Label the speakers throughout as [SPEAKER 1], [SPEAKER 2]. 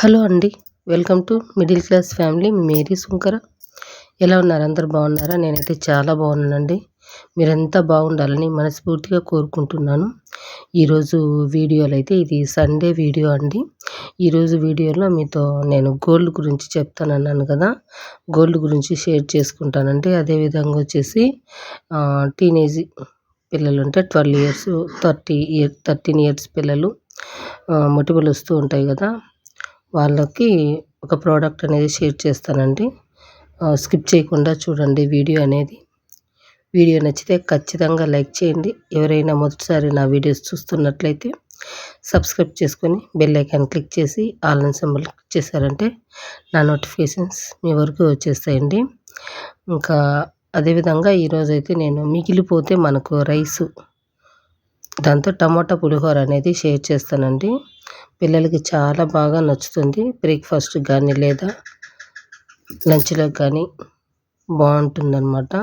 [SPEAKER 1] Hello అండి welcome to middle class family. Mary Sunkara. ఎలా ఉన్నారు? అందరు బాగున్నారా? నేనైతే చాలా బాగున్నానండి. మీరంతా బాగుండాలని మనస్ఫూర్తిగా కోరుకుంటున్నాను. ఈరోజు వీడియోలో అయితే ఇది సండే వీడియో అండి. ఈరోజు వీడియోలో మీతో నేను గోల్డ్ గురించి చెప్తానన్నాను కదా. గోల్డ్ గురించి షేర్ చేసుకుంటానండి. అదేవిధంగా వచ్చేసి టీనేజ్ పిల్లలు అంటే twelve years thirty year thirteen years పిల్లలు మొటిమలు వస్తూ ఉంటాయి కదా. వాళ్ళకి ఒక ప్రోడక్ట్ అనేది షేర్ చేస్తానండి. స్కిప్ చేయకుండా చూడండి వీడియో అనేది. వీడియో నచ్చితే ఖచ్చితంగా లైక్ చేయండి. ఎవరైనా మొదటిసారి నా వీడియోస్ చూస్తున్నట్లయితే సబ్స్క్రైబ్ చేసుకొని బెల్ ఐకాన్ క్లిక్ చేసి ఆన్లైన్ సింబల్ క్లిక్ చేశారంటే నా నోటిఫికేషన్స్ మీ వరకు వచ్చేస్తాయండి. ఇంకా అదేవిధంగా ఈరోజైతే నేను మిగిలిపోతే మనకు రైసు దాంతో టమాటా పులిహోర అనేది షేర్ చేస్తానండి. పిల్లలకి చాలా బాగా నచ్చుతుంది. బ్రేక్ఫాస్ట్ కానీ లేదా లంచ్లో కానీ బాగుంటుందన్నమాట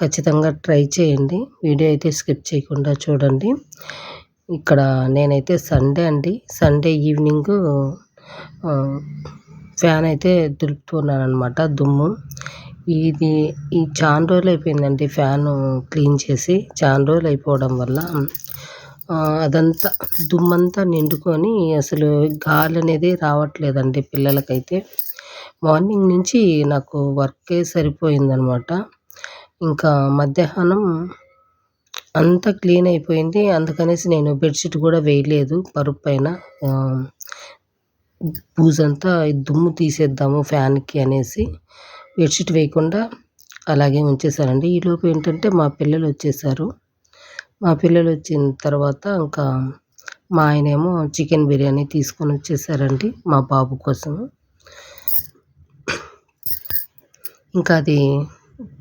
[SPEAKER 1] ఖచ్చితంగా ట్రై చేయండి. వీడియో అయితే స్కిప్ చేయకుండా చూడండి. ఇక్కడ నేనైతే సండే అండి. సండే ఈవినింగ్ ఫ్యాన్ అయితే దులుపుతున్నాను అనమాట దుమ్ము. ఇది ఈ చాలా రోజులు అయిపోయిందండి ఫ్యాను క్లీన్ చేసి. చాలా రోజులు అయిపోవడం వల్ల అదంతా దుమ్మంతా నిండుకొని అసలు గాలి అనేది రావట్లేదండి పిల్లలకైతే. మార్నింగ్ నుంచి నాకు వర్కే సరిపోయిందనమాట. ఇంకా మధ్యాహ్నం అంతా క్లీన్ అయిపోయింది. అందుకనేసి నేను బెడ్షీట్ కూడా వేయలేదు పరుపు పైన. బూజంతా దుమ్ము తీసేద్దాము ఫ్యాన్కి అనేసి బెడ్షీట్ వేయకుండా అలాగే ఉంచేసారండి ఈలోపు ఏంటంటే మా పిల్లలు వచ్చేసారు. మా పిల్లలు వచ్చిన తర్వాత ఇంకా మా ఆయనేమో చికెన్ బిర్యానీ తీసుకొని వచ్చేసారండి మా బాబు కోసం. ఇంకా అది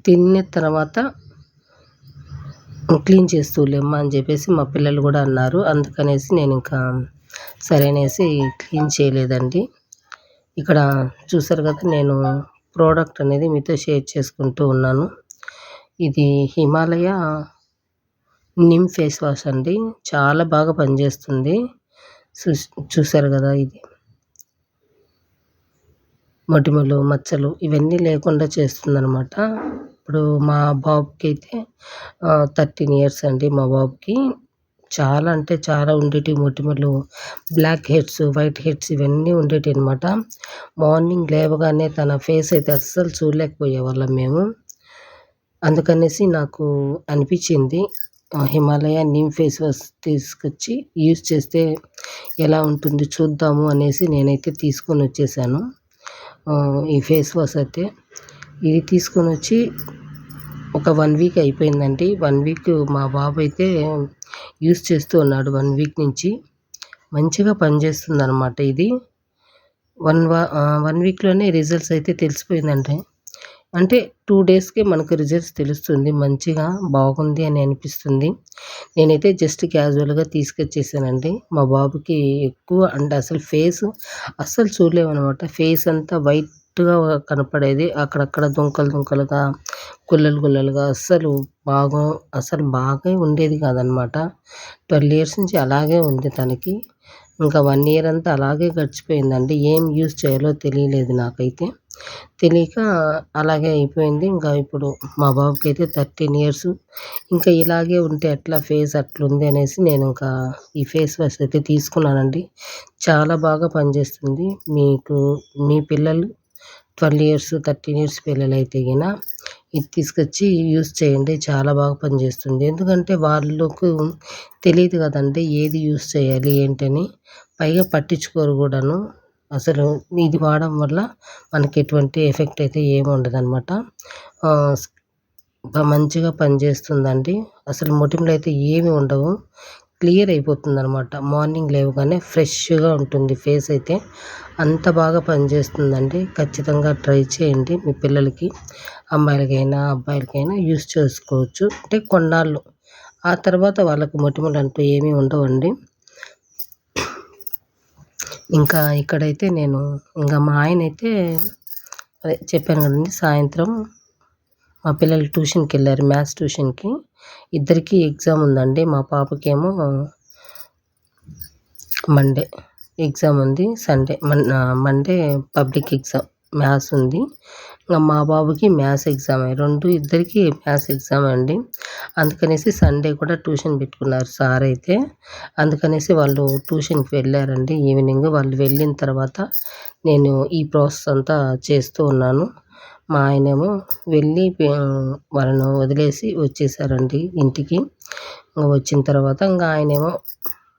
[SPEAKER 1] తిన్న తర్వాత క్లీన్ చేస్తూలేమ్మా అని చెప్పేసి మా పిల్లలు కూడా అన్నారు. అందుకనేసి నేను ఇంకా సరేనేసి క్లీన్ చేయలేదండి. ఇక్కడ చూసారు కదా నేను ప్రోడక్ట్ అనేది మీతో షేర్ చేసుకుంటూ ఉన్నాను. ఇది హిమాలయ నిమ్ ఫేస్ వాష్ అండి. చాలా బాగా పనిచేస్తుంది. చూసారు కదా ఇది. మొటిమలు మచ్చలు ఇవన్నీ లేకుండా చేస్తుందనమాట ఇప్పుడు మా బాబుకి అయితే థర్టీన్ ఇయర్స్ అండి మా బాబుకి. చాలా అంటే చాలా ఉండేటి మొటిమలు. బ్లాక్ హెడ్స్ వైట్ హెడ్స్ ఇవన్నీ ఉండేటి అనమాట మార్నింగ్ లేవగానే తన ఫేస్ అయితే అస్సలు చూడలేకపోయే వాళ్ళం మేము. అందుకనేసి నాకు అనిపించింది హిమాలయ నీమ్ ఫేస్ వాష్ తీసుకొచ్చి యూజ్ చేస్తే ఎలా ఉంటుంది చూద్దాము అనేసి నేనైతే తీసుకొని వచ్చేసాను. ఈ ఫేస్ వాష్ అయితే ఇది తీసుకొని వచ్చి ఒక వన్ వీక్ అయిపోయిందండి. వన్ వీక్ మా బాబు అయితే యూస్ చేస్తూ ఉన్నాడు వన్ వీక్ నుంచి. మంచిగా పనిచేస్తుంది అనమాట ఇది. వన్ వా వన్ వీక్లోనే రిజల్ట్స్ అయితే తెలిసిపోయిందండి. అంటే టూ డేస్కే మనకు రిజల్ట్స్ తెలుస్తుంది. మంచిగా బాగుంది అని అనిపిస్తుంది. నేనైతే జస్ట్ క్యాజువల్గా తీసుకొచ్చేసానండి. మా బాబుకి ఎక్కువ అంటే అసలు ఫేస్ అస్సలు చూడలేమన్నమాట. ఫేస్ అంతా వైట్గా కనపడేది. అక్కడక్కడ దుంకలు దుంకలుగా గుల్లలు గుల్లలుగా అస్సలు బాగా అసలు బాగా ఉండేది కాదనమాట ట్వెల్వ్ ఇయర్స్ నుంచి అలాగే ఉంది తనకి. ఇంకా వన్ ఇయర్ అంతా అలాగే గడిచిపోయిందండి. ఏం యూస్ చేయాలో తెలియలేదు నాకైతే. తెలియక అలాగే అయిపోయింది. ఇంకా ఇప్పుడు మా బాబుకి అయితే థర్టీన్ ఇయర్స్ ఇంకా ఇలాగే ఉంటే ఎట్లా ఫేస్ అట్లుంది అనేసి నేను ఇంకా ఈ ఫేస్ వాష్ అయితే తీసుకున్నానండి. చాలా బాగా పనిచేస్తుంది. మీకు మీ పిల్లలు ట్వెల్వ్ ఇయర్స్ థర్టీన్ ఇయర్స్ పిల్లలు అయితే గిన ఇది తీసుకొచ్చి యూస్ చేయండి. చాలా బాగా పనిచేస్తుంది. ఎందుకంటే వాళ్ళకు తెలియదు కదండి ఏది యూస్ చేయాలి ఏంటని. పైగా పట్టించుకోరు కూడాను. అసలు ఇది వాడడం వల్ల మనకి ఎటువంటి ఎఫెక్ట్ అయితే ఏమి ఉండదన్నమాట. మంచిగా పనిచేస్తుందండి. అసలు మొటిమలు అయితే ఏమి ఉండవు. క్లియర్ అయిపోతుంది అనమాట మార్నింగ్ లేవగానే ఫ్రెష్గా ఉంటుంది ఫేస్ అయితే. అంత బాగా పనిచేస్తుందండి. ఖచ్చితంగా ట్రై చేయండి. మీ పిల్లలకి అమ్మాయిలకైనా అబ్బాయిలకైనా యూస్ చేసుకోవచ్చు. అంటే కొన్నాళ్ళు. ఆ తర్వాత వాళ్ళకు మొటిమలు అంటూ ఏమీ ఉండవండి. ఇంకా ఇక్కడైతే నేను ఇంకా మా ఆయన అయితే అదే చెప్పాను కదండి సాయంత్రం మా పిల్లలు ట్యూషన్కి వెళ్ళారు మ్యాథ్స్ ట్యూషన్కి. ఇద్దరికి ఎగ్జామ్ ఉందండి. మా పాపకేమో మండే ఎగ్జామ్ ఉంది. సండే మన్ మండే పబ్లిక్ ఎగ్జామ్ మ్యాథ్స్ ఉంది. ఇంకా మా బాబుకి మ్యాథ్స్ ఎగ్జామ్. రెండు ఇద్దరికి మ్యాథ్స్ ఎగ్జామ్ అండి. అందుకనేసి సండే కూడా ట్యూషన్ పెట్టుకున్నారు సార్ అయితే. అందుకనేసి వాళ్ళు ట్యూషన్కి వెళ్ళారండి. ఈవినింగ్ వాళ్ళు వెళ్ళిన తర్వాత నేను ఈ ప్రాసెస్ అంతా చేస్తూ ఉన్నాను. మా ఆయనేమో వెళ్ళి వాళ్ళను వదిలేసి వచ్చేసారండి ఇంటికి. వచ్చిన తర్వాత ఇంకా ఆయనేమో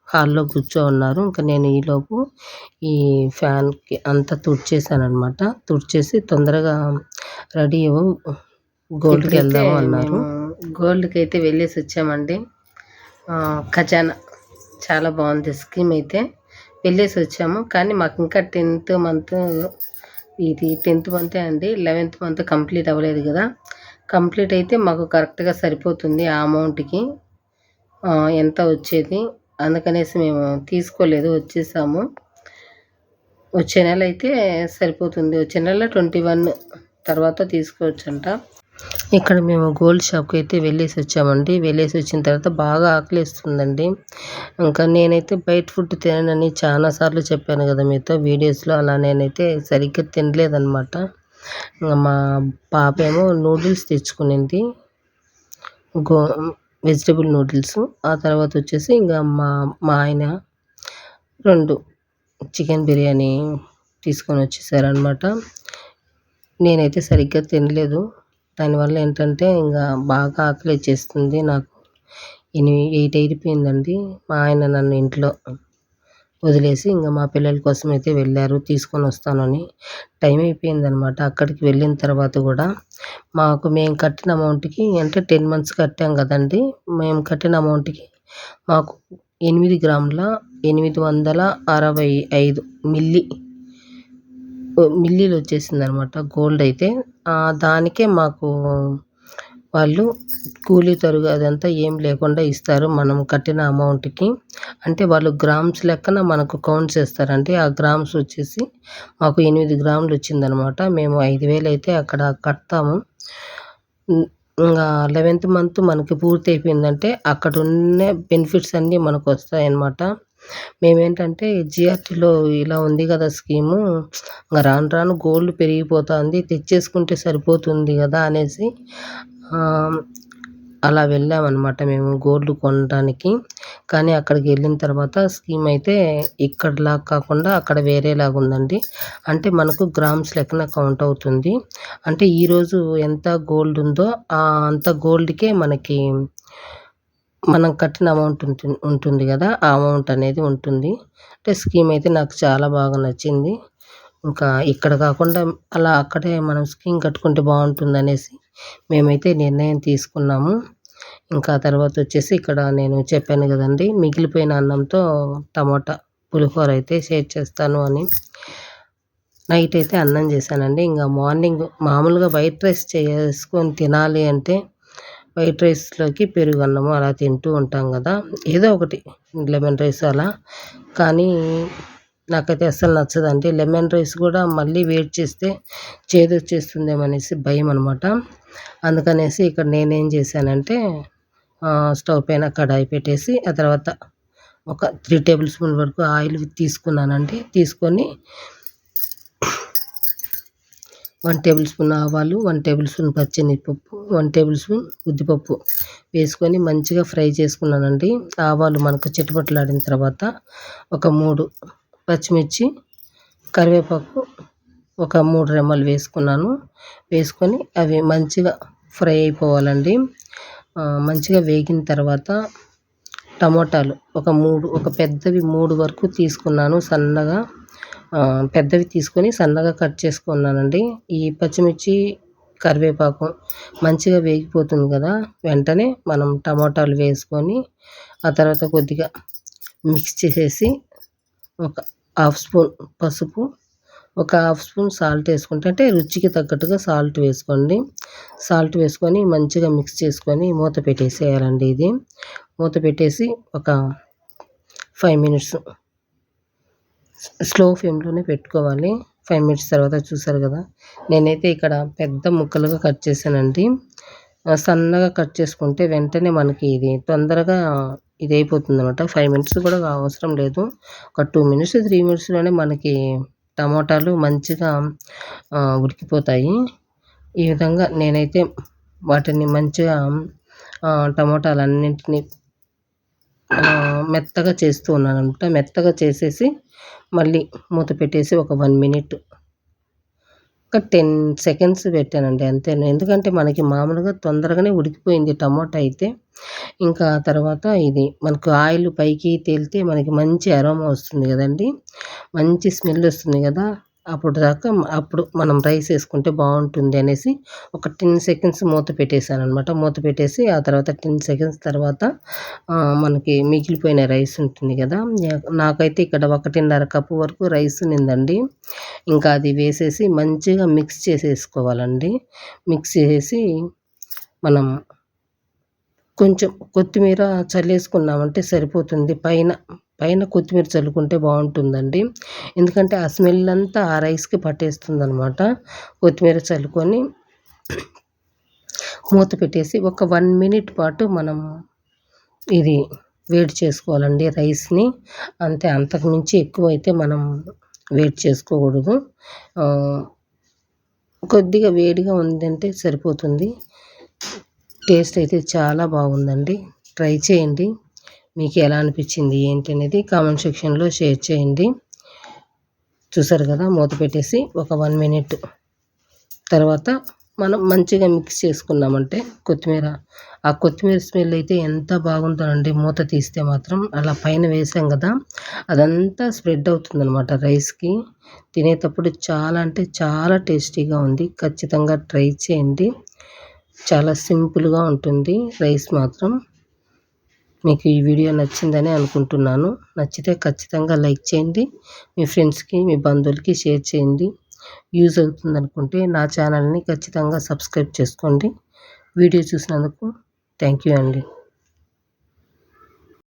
[SPEAKER 1] హాల్లో కూర్చో ఉన్నారు ఇంకా నేను ఈలోపు ఈ ఫ్యాన్కి అంతా తుడిచేసాను అనమాట తుడిచేసి తొందరగా రెడీ అవ్వు గోల్డ్కి వెళ్దాము అన్నారు. గోల్డ్కి అయితే వెళ్ళేసి వచ్చామండి. ఖజానా చాలా బాగుంది స్కీమ్ అయితే. వెళ్ళేసి వచ్చాము. కానీ మాకు ఇంకా టెన్త్ మంత్ ఇది టెన్త్ మంతే అండి లెవెన్త్ మంత్ కంప్లీట్ అవ్వలేదు కదా. కంప్లీట్ అయితే మాకు కరెక్ట్గా సరిపోతుంది ఆ అమౌంట్కి ఎంత వచ్చేది అందుకనేసి మేము తీసుకోలేదు వచ్చేసాము. వచ్చే నెల అయితే సరిపోతుంది. వచ్చే నెల ట్వంటీ వన్ తర్వాత తీసుకోవచ్చంట. ఇక్కడ మేము గోల్డ్ షాప్కి అయితే వెళ్ళేసి వచ్చామండి. వెళ్ళేసి వచ్చిన తర్వాత బాగా ఆకలిస్తుందండి. ఇంకా నేనైతే బయట ఫుడ్ తిననని చాలాసార్లు చెప్పాను కదా మీతో వీడియోస్లో. అలా నేనైతే సరిగ్గా తినలేదన్నమాట. ఇంకా మా పాప ఏమో నూడిల్స్ తెచ్చుకునింది. Go vegetable noodles. ఆ తర్వాత వచ్చేసి ఇంకా మా మా ఆయన రెండు చికెన్ బిర్యానీ తీసుకొని వచ్చేసారనమాట నేనైతే సరిగ్గా తినలేదు. దానివల్ల ఏంటంటే ఇంకా బాగా ఆకలి వచ్చేస్తుంది నాకు. ఎనిమిది ఎయిట్ అయిపోయిందండి. మా ఆయన నన్ను ఇంట్లో వదిలేసి ఇంకా మా పిల్లల కోసం అయితే వెళ్ళారు తీసుకొని వస్తానని. టైం అయిపోయిందనమాట అక్కడికి వెళ్ళిన తర్వాత కూడా మాకు మేము కట్టిన అమౌంట్కి అంటే టెన్ మంత్స్ కట్టాం కదండి. మేము కట్టిన అమౌంట్కి మాకు ఎనిమిది గ్రాముల ఎనిమిది వందల అరవై ఐదు మిల్లీ మిల్లీలు వచ్చేసింది అనమాట గోల్డ్ అయితే. దానికే మాకు వాళ్ళు కూలీ తరుగు అదంతా ఏం లేకుండా ఇస్తారు మనం కట్టిన అమౌంట్కి. అంటే వాళ్ళు గ్రామ్స్ లెక్కన మనకు కౌంట్ చేస్తారంటే ఆ గ్రామ్స్ వచ్చేసి మాకు ఎనిమిది గ్రాములు వచ్చిందనమాట. మేము ఐదు వేలు అయితే అక్కడ కడతాము. ఇంకా లెవెన్త్ మంత్ మనకి పూర్తి అయిపోయిందంటే అక్కడ ఉన్న బెనిఫిట్స్ అన్నీ మనకు వస్తాయన్నమాట మేమేంటంటే జిఆర్టీలో ఇలా ఉంది కదా స్కీము ఇంకా రాను రాను గోల్డ్ పెరిగిపోతుంది తెచ్చేసుకుంటే సరిపోతుంది కదా అనేసి అలా వెళ్ళామన్నమాట మేము గోల్డ్ కొనడానికి. కానీ అక్కడికి వెళ్ళిన తర్వాత స్కీమ్ అయితే ఇక్కడలా కాకుండా అక్కడ వేరేలాగా ఉందండి. అంటే మనకు గ్రామ్స్ లెక్కన కౌంట్ అవుతుంది. అంటే ఈరోజు ఎంత గోల్డ్ ఉందో అంత గోల్డ్కే మనకి మనం కట్టిన అమౌంట్ ఉంటుంది ఉంటుంది కదా ఆ అమౌంట్ అనేది ఉంటుంది. అంటే స్కీమ్ అయితే నాకు చాలా బాగా నచ్చింది. ఇంకా ఇక్కడ కాకుండా అలా అక్కడే మనం స్కీమ్ కట్టుకుంటే బాగుంటుంది అనేసి మేమైతే నిర్ణయం తీసుకున్నాము. ఇంకా తర్వాత వచ్చేసి ఇక్కడ నేను చెప్పాను కదండి మిగిలిపోయిన అన్నంతో టమాటా పులిహోర అయితే షేర్ చేస్తాను అని. నైట్ అయితే అన్నం చేశానండి. ఇంకా మార్నింగ్ మామూలుగా వైట్ రైస్ చేసుకొని తినాలి అంటే వైట్ రైస్లోకి పెరుగు అన్నము అలా తింటూ ఉంటాం కదా. ఏదో ఒకటి లెమన్ రైస్ అలా. కానీ నాకైతే అస్సలు నచ్చదండి. లెమన్ రైస్ కూడా మళ్ళీ వేడి చేస్తే చేదు వచ్చేస్తుందేమో అనేసి భయం అనమాట అందుకనేసి ఇక్కడ నేనేం చేశానంటే స్టవ్ పైన కడాయి పెట్టేసి ఆ తర్వాత ఒక త్రీ టేబుల్ స్పూన్ వరకు ఆయిల్ తీసుకున్నానండి. తీసుకొని వన్ టేబుల్ స్పూన్ ఆవాలు వన్ టేబుల్ స్పూన్ పచ్చెనగపప్పు వన్ టేబుల్ స్పూన్ ఉద్దిపప్పు వేసుకొని మంచిగా ఫ్రై చేసుకున్నానండి. ఆవాలు మనకు చిటపట్లాడిన తర్వాత ఒక మూడు పచ్చిమిర్చి కరివేపాకు ఒక మూడు రెమ్మలు వేసుకున్నాను. వేసుకొని అవి మంచిగా ఫ్రై అయిపోవాలండి. మంచిగా వేగిన తర్వాత టమోటాలు ఒక మూడు ఒక పెద్దవి మూడు వరకు తీసుకున్నాను. సన్నగా పెద్దవి తీసుకొని సన్నగా కట్ చేసుకున్నానండి. ఈ పచ్చిమిర్చి కరివేపాకు మంచిగా వేగిపోతుంది కదా వెంటనే మనం టమాటాలు వేసుకొని ఆ తర్వాత కొద్దిగా మిక్స్ చేసేసి ఒక హాఫ్ స్పూన్ పసుపు ఒక హాఫ్ స్పూన్ సాల్ట్ వేసుకుంటే అంటే రుచికి తగ్గట్టుగా సాల్ట్ వేసుకోండి. సాల్ట్ వేసుకొని మంచిగా మిక్స్ చేసుకొని మూత పెట్టేసేయాలండి ఇది. మూత పెట్టేసి ఒక ఫైవ్ మినిట్స్ స్లో ఫ్లేమ్లోనే పెట్టుకోవాలి. ఫైవ్ మినిట్స్ తర్వాత చూసారు కదా. నేనైతే ఇక్కడ పెద్ద ముక్కలుగా కట్ చేశానండి. సన్నగా కట్ చేసుకుంటే వెంటనే మనకి ఇది తొందరగా ఇది అయిపోతుంది అనమాట ఫైవ్ మినిట్స్ కూడా అవసరం లేదు. ఒక టూ మినిట్స్ త్రీ మినిట్స్లోనే మనకి టమోటాలు మంచిగా ఉడికిపోతాయి. ఈ విధంగా నేనైతే వాటిని మంచిగా టమోటాలన్నింటినీ మెత్తగా చేస్తూ ఉన్నాను అనమాట మెత్తగా చేసేసి మళ్ళీ మూత పెట్టేసి ఒక వన్ మినిట్ ఒక టెన్ సెకండ్స్ పెట్టానండి అంతే ఎందుకంటే మనకి మామూలుగా తొందరగానే ఉడికిపోయింది టమాటా అయితే. ఇంకా తర్వాత ఇది మనకు ఆయిల్ పైకి తేలితే మనకి మంచి అరోమా వస్తుంది కదండి. మంచి స్మెల్ వస్తుంది కదా. అప్పుడు దాకా అప్పుడు మనం రైస్ వేసుకుంటే బాగుంటుంది అనేసి ఒక టెన్ సెకండ్స్ మూత పెట్టేశాను అనమాట మూత పెట్టేసి ఆ తర్వాత టెన్ సెకండ్స్ తర్వాత మనకి మిగిలిపోయిన రైస్ ఉంటుంది కదా నాకైతే ఇక్కడ ఒకటిన్నర కప్పు వరకు రైస్ నిందండి ఇంకా అది వేసేసి మంచిగా మిక్స్ చేసేసుకోవాలండి. మిక్స్ చేసేసి మనం కొంచెం కొత్తిమీర చల్లేసుకున్నామంటే సరిపోతుంది. పైన పైన కొత్తిమీర చల్లుకుంటే బాగుంటుందండి. ఎందుకంటే ఆ స్మెల్ అంతా ఆ రైస్కి పట్టేస్తుంది అనమాట కొత్తిమీర చల్లుకొని మూత పెట్టేసి ఒక వన్ మినిట్ పాటు మనం ఇది వేడి చేసుకోవాలండి రైస్ని. అంతే అంతకుమించి ఎక్కువ అయితే మనం వేడి చేసుకోకూడదు. కొద్దిగా వేడిగా ఉందంటే సరిపోతుంది. టేస్ట్ అయితే చాలా బాగుందండి. ట్రై చేయండి. మీకు ఎలా అనిపించింది ఏంటి అనేది కామెంట్ సెక్షన్లో షేర్ చేయండి. చూసారు కదా మూత పెట్టేసి ఒక వన్ మినిట్ తర్వాత మనం మంచిగా మిక్స్ చేసుకున్నామంటే కొత్తిమీర. ఆ కొత్తిమీర స్మెల్ అయితే ఎంత బాగుంటుందండి మూత తీస్తే మాత్రం అలా పైన వేసాం కదా అదంతా స్ప్రెడ్ అవుతుంది అనమాట రైస్కి తినేటప్పుడు చాలా అంటే చాలా టేస్టీగా ఉంది. ఖచ్చితంగా ట్రై చేయండి. చాలా సింపుల్గా ఉంటుంది రైస్ మాత్రం. మీకు ఈ వీడియో నచ్చిందని అనుకుంటున్నాను. నచ్చితే ఖచ్చితంగా లైక్ చేయండి. మీ ఫ్రెండ్స్కి మీ బంధువులకి షేర్ చేయండి. యూజ్ అవుతుంది అనుకుంటే నా ఛానల్ని ఖచ్చితంగా సబ్స్క్రైబ్ చేసుకోండి. వీడియో చూసినందుకు థ్యాంక్ యూ అండి.